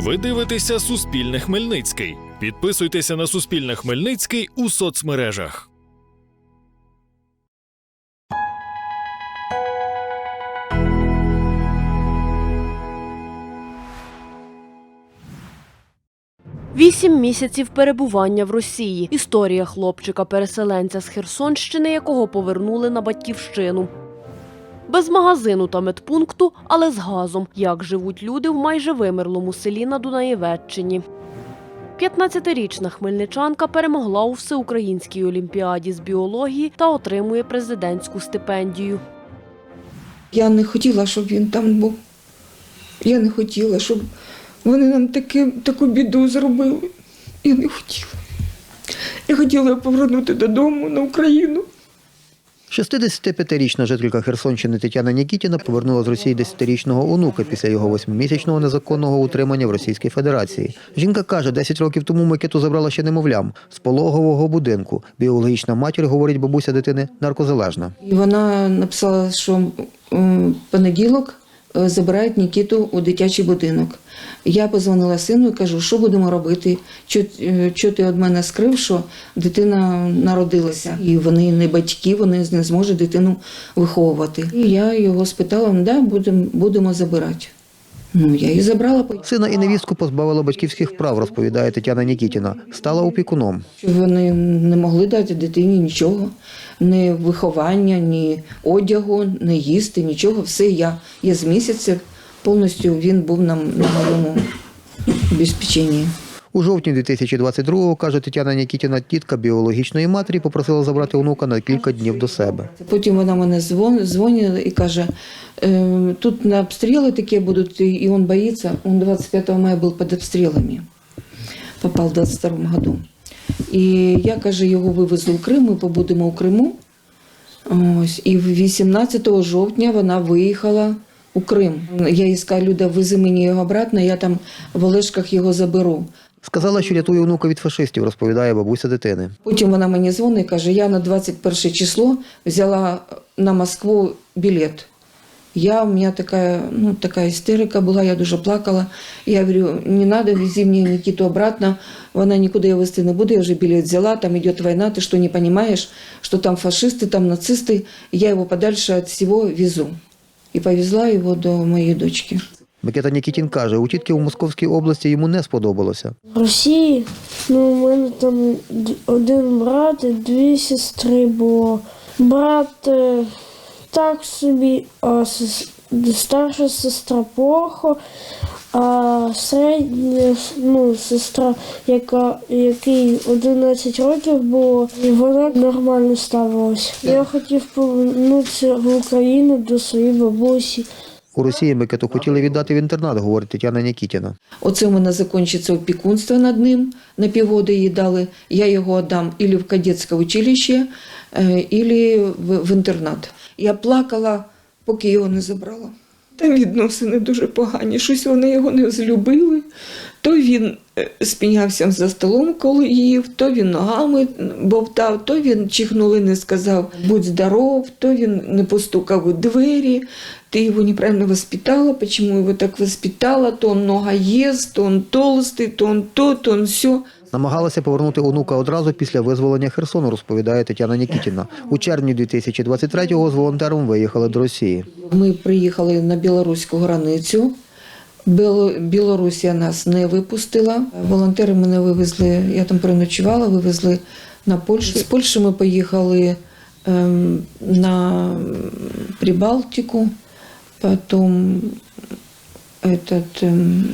Ви дивитеся Суспільне Хмельницький. Підписуйтеся на Суспільне Хмельницький у соцмережах. Вісім місяців перебування в Росії. Історія хлопчика-переселенця з Херсонщини, якого повернули на батьківщину. Без магазину та медпункту, але з газом. Як живуть люди в майже вимерлому селі на Дунаєвеччині. 15-річна хмельничанка перемогла у всеукраїнській олімпіаді з біології та отримує президентську стипендію. Я не хотіла, щоб він там був. Я не хотіла, щоб вони нам таке, таку біду зробили. Я не хотіла. Я хотіла повернути додому на Україну. 65-річна жителька Херсонщини Тетяна Нікітіна повернула з Росії 10-річного онука після його восьмимісячного незаконного утримання в Російській Федерації. Жінка каже, 10 років тому Микиту забрала ще немовлям з пологового будинку. Біологічна матір, говорить бабуся дитини, наркозалежна. І вона написала, що понеділок забирають Нікіту у дитячий будинок. Я позвонила сину і кажу, що будемо робити? Що, е, ти від мене скрив, що дитина народилася? І вони не батьки, вони не зможуть дитину виховувати. І я його спитала, да, будемо, будемо забирати. Ну, я її забрала. Сина і невістку позбавила батьківських прав, розповідає Тетяна Нікітіна. Стала опікуном. Вони не могли дати дитині нічого, ні виховання, ні одягу, ні їсти, нічого. Все я. Я з місяця повністю він був на, на моєму обезпеченні. У жовтні 2022-го, каже Тетяна Нікітіна, тітка біологічної матері попросила забрати онука на кілька днів до себе. Потім вона мене дзвонила і каже, «Е, тут на обстріли такі будуть, і він боїться. Он 25 мая був під обстрілами, попав в 22-му году. І я, каже, його вивезли в Крим, ми побудемо у Криму. Ось, і 18 жовтня вона виїхала у Крим. Я їй сказала, Люда, вези мені його обратно, я там в Олешках його заберу. Сказала, що рятує онука від фашистів, розповідає бабуся дитини. Потім вона мені дзвонить і каже, я на 21 число взяла на Москву білет. Я, у мене така, ну, така істерика була, я дуже плакала. Я говорю, не треба, вези мені Нікіту обратно, вона нікуди я везти не буде, я вже білет взяла, там йде війна, ти що не розумієш, що там фашисти, там нацисти, я його подальше від всього везу. І повезла його до моєї дочки. Микита Нікітін каже, у тітки у Московській області йому не сподобалося. В Росії ну, у мене там один брат і дві сестри було. Брат е, так собі, а старша сестра плохо, а середня ну, сестра, яка, якій 11 років було, і вона нормально ставилася. Я хотів повернутися в Україну до своєї бабусі. У Росії ми Микиту хотіли віддати в інтернат, говорить Тетяна Нікітіна. Оце у мене закінчиться опікунство над ним, на півгоди її дали. Я його віддам ілі в кадетське училище, е, ілі в інтернат. Я плакала, поки його не забрала. Там відносини дуже погані, щось вони його не злюбили. То він е, спінявся за столом, коли їв, то він ногами бовтав, то він чихнули, не сказав будь здоров, то він не постукав у двері. Ты его неправильно воспитала, почему его так воспитала, то он много ест, то он толстый, то он то, то он все. Намагалася повернути онука одразу після визволення Херсону, розповідає Тетяна Нікітіна. У червні 2023-го з волонтером виїхали до Росії. Ми приїхали на білоруську границю. Білорусія нас не випустила. Волонтери мене вивезли, я там переночувала, вивезли на Польщу. З Польщі ми поїхали ем, на Прибалтику, потім этот, ем,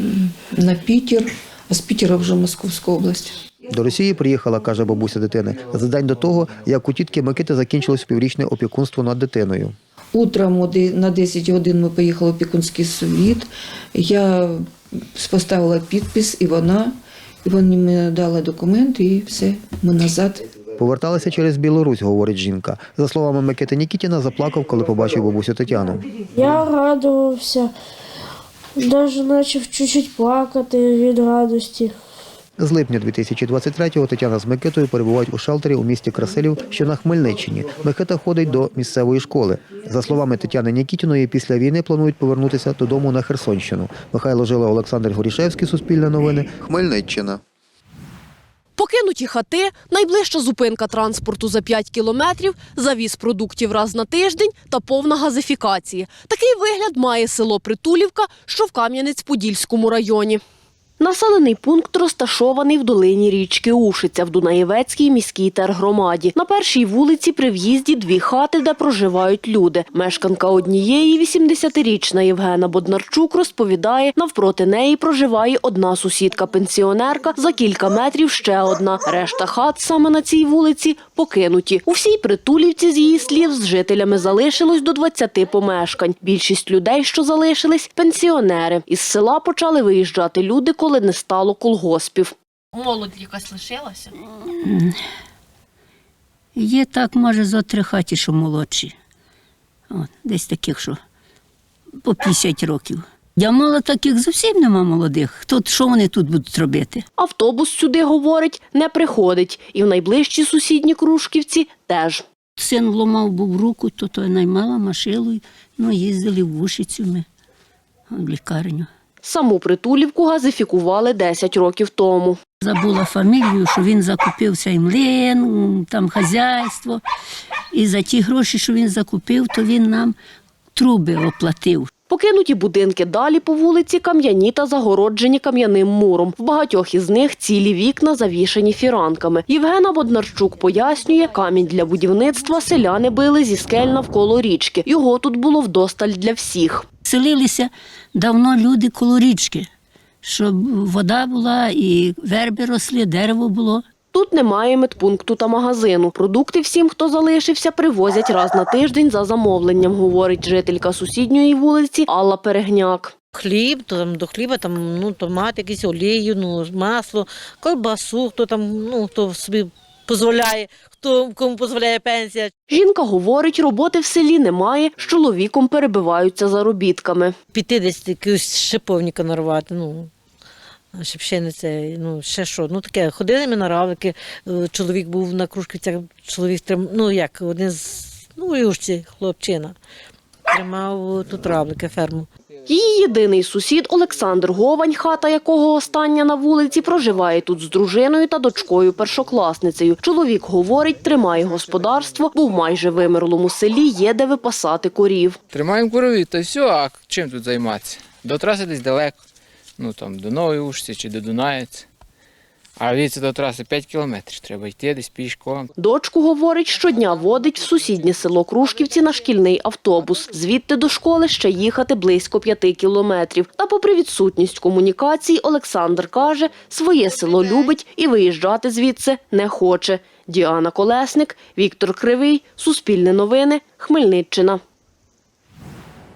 на Пітер, а з Пітера вже в Московську область. До Росії приїхала, каже бабуся дитини, за день до того, як у тітки Микити закінчилось піврічне опікунство над дитиною. Утром на 10 годин ми поїхали в опікунський совіт. Я поставила підпис, і вона, і вони мені дали документи, і все, ми назад. Поверталися через Білорусь, говорить жінка. За словами Микити Нікітіна, заплакав, коли побачив бабусю Тетяну. Я радувався, навіть почав чуть-чуть плакати від радості. З липня 2023-го Тетяна з Микитою перебувають у шелтері у місті Красилів, що на Хмельниччині. Микита ходить до місцевої школи. За словами Тетяни Нікітіної, після війни планують повернутися додому на Херсонщину. Михайло Жила, Олександр Горішевський, Суспільне новини, Хмельниччина. Покинуті хати, найближча зупинка транспорту за 5 кілометрів, завіз продуктів раз на тиждень та повна газифікація. Такий вигляд має село Притулівка, що в Кам'янець-Подільському районі. Населений пункт розташований в долині річки Ушиця в Дунаєвецькій міській тергромаді. На першій вулиці при в'їзді дві хати, де проживають люди. Мешканка однієї, 80-річна Євгена Боднарчук, розповідає, навпроти неї проживає одна сусідка-пенсіонерка, за кілька метрів ще одна. Решта хат саме на цій вулиці покинуті. У всій притулівці, з її слів, з жителями залишилось до 20 помешкань. Більшість людей, що залишились, пенсіонери. Із села почали виїжджати люди, коли не стало колгоспів. Молодь якась лишилася. Є так, може, зо три хаті, що молодші. От, десь таких, що по 50 років. Я мало таких зовсім нема молодих. Тут що вони тут будуть робити? Автобус сюди, говорить, не приходить. І в найближчі сусідні Крушківці теж. Син вломав був руку, то то наймала машину, ну, їздили в Ушицю ми в лікарню. Саму притулівку газифікували 10 років тому. Забула фамілію, що він закупився цей млин, там хазяйство. І за ті гроші, що він закупив, то він нам труби оплатив. Покинуті будинки далі по вулиці кам'яні та загороджені кам'яним муром. В багатьох із них цілі вікна завішені фіранками. Євгена Боднарчук пояснює, камінь для будівництва селяни били зі скель навколо річки. Його тут було вдосталь для всіх. Селилися давно люди коло річки, щоб вода була, і верби росли, дерево було. Тут немає медпункту та магазину. Продукти всім, хто залишився, привозять раз на тиждень за замовленням, говорить жителька сусідньої вулиці Алла Перегняк. Хліб, то там до хліба там ну, томат, якийсь олію, ну, масло, колбасу, хто там, ну, хто собі дозволяє, хто кому дозволяє пенсія. Жінка говорить, роботи в селі немає, з чоловіком перебиваються заробітками. Піти десь якусь шиповника нарвати, ну. Щоб ще не це, ну ще що. Ну таке, ходили ми на равлики, е, чоловік був на кружківцях, чоловік трим, ну як, один з ну, юшці, хлопчина, тримав тут равлики, ферму. Її єдиний сусід Олександр Говань, хата якого остання на вулиці, проживає тут з дружиною та дочкою першокласницею. Чоловік говорить, тримає господарство, бо в майже вимерлому селі є де випасати корів. Тримаємо корові, та й все, а чим тут займатися? До траси десь далеко. Ну там до Нової Ушці чи до Дунаєць. А від до траси 5 кілометрів. Треба йти десь пішком. Дочку, говорить, щодня водить в сусіднє село Крушківці на шкільний автобус. Звідти до школи ще їхати близько п'яти кілометрів. Та попри відсутність комунікацій, Олександр каже, своє село любить і виїжджати звідси не хоче. Діана Колесник, Віктор Кривий, Суспільне новини, Хмельниччина.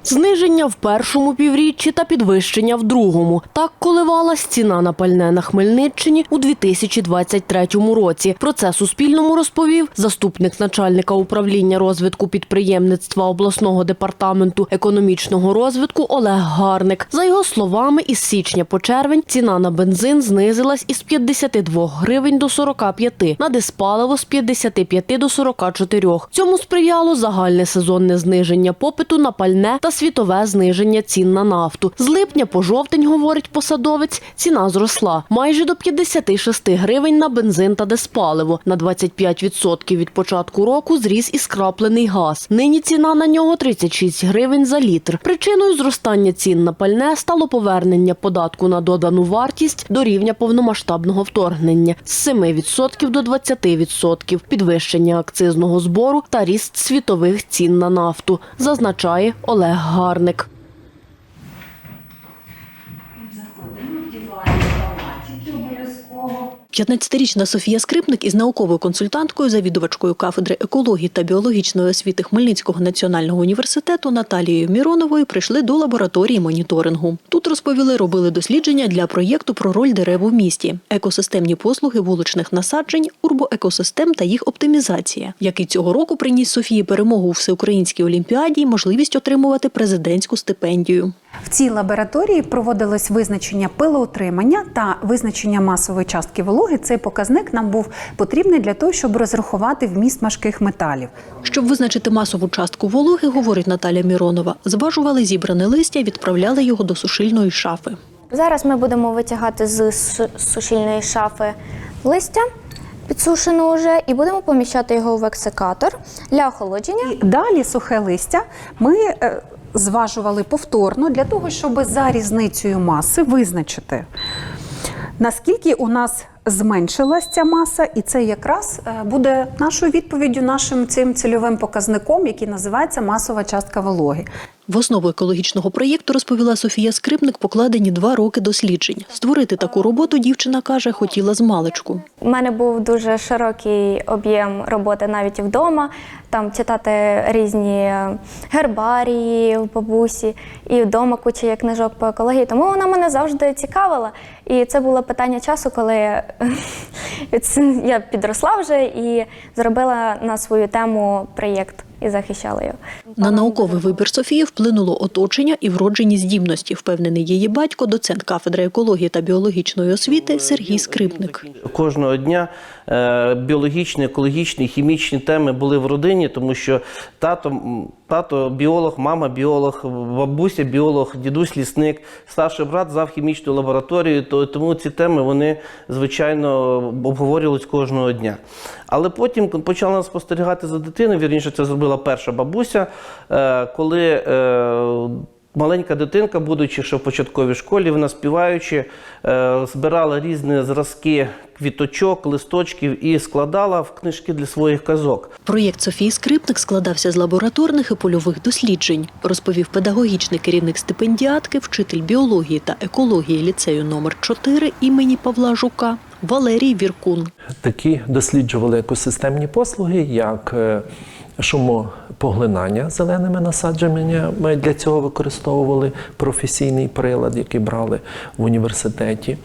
Зниження в першому півріччі та підвищення в другому. Так коливалась ціна на пальне на Хмельниччині у 2023 році. Про це Суспільному розповів заступник начальника управління розвитку підприємництва обласного департаменту економічного розвитку Олег Гарник. За його словами, із січня по червень ціна на бензин знизилась із 52 гривень до 45, на диспаливо з 55 до 44. Цьому сприяло загальне сезонне зниження попиту на пальне та світове зниження цін на нафту. З липня по жовтень, говорить посадовець, ціна зросла майже до 56 гривень на бензин та диспаливо. На 25% від початку року зріс і скраплений газ. Нині ціна на нього 36 гривень за літр. Причиною зростання цін на пальне стало повернення податку на додану вартість до рівня повномасштабного вторгнення з 7% до 20%, підвищення акцизного збору та ріст світових цін на нафту, зазначає Олег Гарник. 15-річна Софія Скрипник із науковою консультанткою, завідувачкою кафедри екології та біологічної освіти Хмельницького національного університету Наталією Міроновою прийшли до лабораторії моніторингу. Тут розповіли, робили дослідження для проєкту про роль дерев у місті, екосистемні послуги вуличних насаджень, урбоекосистем та їх оптимізація, який цього року приніс Софії перемогу у всеукраїнській олімпіаді, і можливість отримувати президентську стипендію. В цій лабораторії проводилось визначення пилоутримання та визначення масової частки вологи. Цей показник нам був потрібний для того, щоб розрахувати вміст важких металів. Щоб визначити масову частку вологи, говорить Наталя Міронова, зважували зібране листя і відправляли його до сушильної шафи. Зараз ми будемо витягати з сушильної шафи листя, підсушене вже, і будемо поміщати його в ексикатор для охолодження. І далі сухе листя ми е, зважували повторно для того, щоб за різницею маси визначити, наскільки у нас зменшилась ця маса, і це якраз е, буде нашою відповіддю, нашим цим цільовим показником, який називається масова частка вологи. В основу екологічного проєкту, розповіла Софія Скрипник, покладені два роки досліджень. Створити таку роботу дівчина каже, хотіла з маличку. У мене був дуже широкий об'єм роботи навіть і вдома, там читати різні е, гербарії в бабусі, і вдома куча є книжок по екології. Тому вона мене завжди цікавила. І це було питання часу, коли я підросла вже і зробила на свою тему проєкт і захищала його. На науковий вибір Софії вплинуло оточення і вроджені здібності, впевнений її батько, доцент кафедри екології та біологічної освіти Сергій Скрипник. Кожного дня е, біологічні, екологічні, хімічні теми були в родині, тому що тато, тато біолог, мама біолог, бабуся біолог, дідусь лісник, старший брат зав хімічну лабораторію. То, тому ці теми вони звичайно обговорювались кожного дня. Але потім почала спостерігати за дитиною. Вірніше, це зробила перша бабуся, е, коли. е, Маленька дитинка, будучи ще в початковій школі, вона співаючи, е, збирала різні зразки квіточок, листочків і складала в книжки для своїх казок. Проєкт Софії Скрипник складався з лабораторних і польових досліджень, розповів педагогічний керівник стипендіатки, вчитель біології та екології ліцею номер 4 імені Павла Жука Валерій Віркун. Такі досліджували екосистемні послуги, як шумопоглинання зеленими насадженнями. Для цього використовували професійний прилад, який брали в університеті.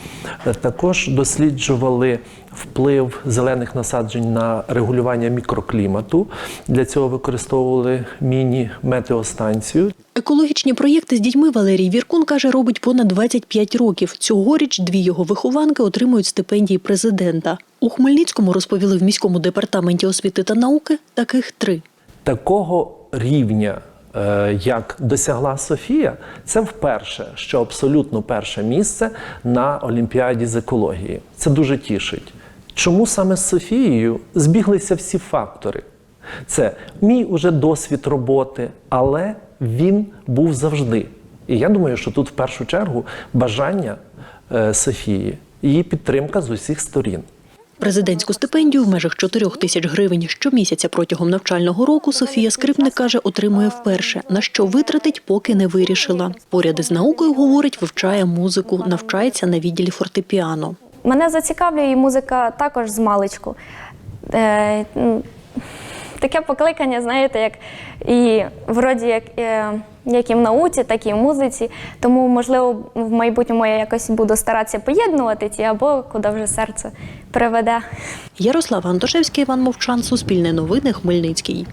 Е, Також досліджували вплив зелених насаджень на регулювання мікроклімату. Для цього використовували міні-метеостанцію. Екологічні проєкти з дітьми Валерій Віркун каже, робить понад 25 років. Цьогоріч дві його вихованки отримують стипендії президента. У Хмельницькому розповіли в міському департаменті освіти та науки таких три. Такого рівня, е, як досягла Софія, це вперше, що абсолютно перше місце на Олімпіаді з екології. Це дуже тішить. Чому саме з Софією збіглися всі фактори? Це мій уже досвід роботи, але він був завжди. І я думаю, що тут в першу чергу бажання е, Софії, її підтримка з усіх сторін. Президентську стипендію в межах 4 тисяч гривень щомісяця протягом навчального року Софія Скрипник каже, отримує вперше. На що витратить, поки не вирішила. Поряд із наукою говорить, вивчає музику, навчається на відділі фортепіано. Мене зацікавлює музика також з маличку. Е, таке покликання, знаєте, як і вроді як, е, як і в науці, так і в музиці. Тому, можливо, в майбутньому я якось буду старатися поєднувати ті, або куди вже серце приведе. Ярослав Антошевський, Іван Мовчан, Суспільне новини, Хмельницький.